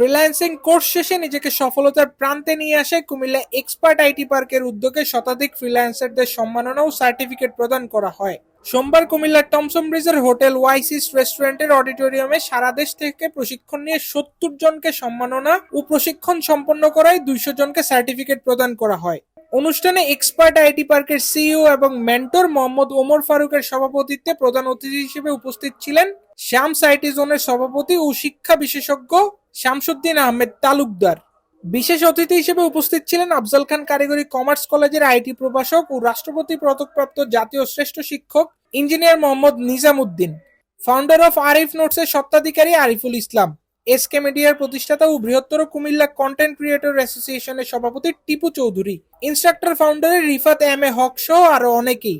Freelancing course শেষে নিজেকে সফলতার প্রান্তে নিয়ে আসে কুমিল্লা এক্সপার্ট আইটি পার্কের উদ্যোগে শতাধিক ফ্রিল্যান্সারদের সম্মাননা ও সার্টিফিকেট প্রদান করা হয়। সোমবার কুমিল্লার টমসন ব্রিজের হোটেল ওয়াইসিস রেস্টুরেন্টের অডিটোরিয়ামে সারা দেশ থেকে প্রশিক্ষণ নিয়ে সত্তর জনকে সম্মাননা ও প্রশিক্ষণ সম্পন্ন করায় দুইশো জনকে সার্টিফিকেট প্রদান করা হয়। অনুষ্ঠানে এক্সপার্ট আইটি পার্কের সিইও এবং মেন্টর মোহাম্মদ ওমর ফারুকের সভাপতিত্বে প্রধান অতিথি হিসেবে উপস্থিত ছিলেন। শ্যাম সাইটি জোনের সভাপতি ও শিক্ষা বিশেষজ্ঞ শামসুদ্দিন আহমেদ তালুকদার। বিশেষ অতিথি হিসেবে উপস্থিত ছিলেন আফজাল খান কারিগরি কমার্স কলেজের আইটি প্রভাষক ও রাষ্ট্রপতি পদকপ্রাপ্ত জাতীয় শ্রেষ্ঠ শিক্ষক engineer Mohammad Nizam Uddin founder of Arif নোটসের সত্ত্বাধিকারী আরিফুল ইসলাম এসকে মিডিয়ার প্রতিষ্ঠাতা ও বৃহত্তর কুমিল্লা কন্টেন্ট ক্রিয়েটর অ্যাসোসিয়েশনের সভাপতি টিপু চৌধুরী ইনস্ট্রাক্টর ফাউন্ডারের রিফাত এম এ হক সহ আরও অনেকেই।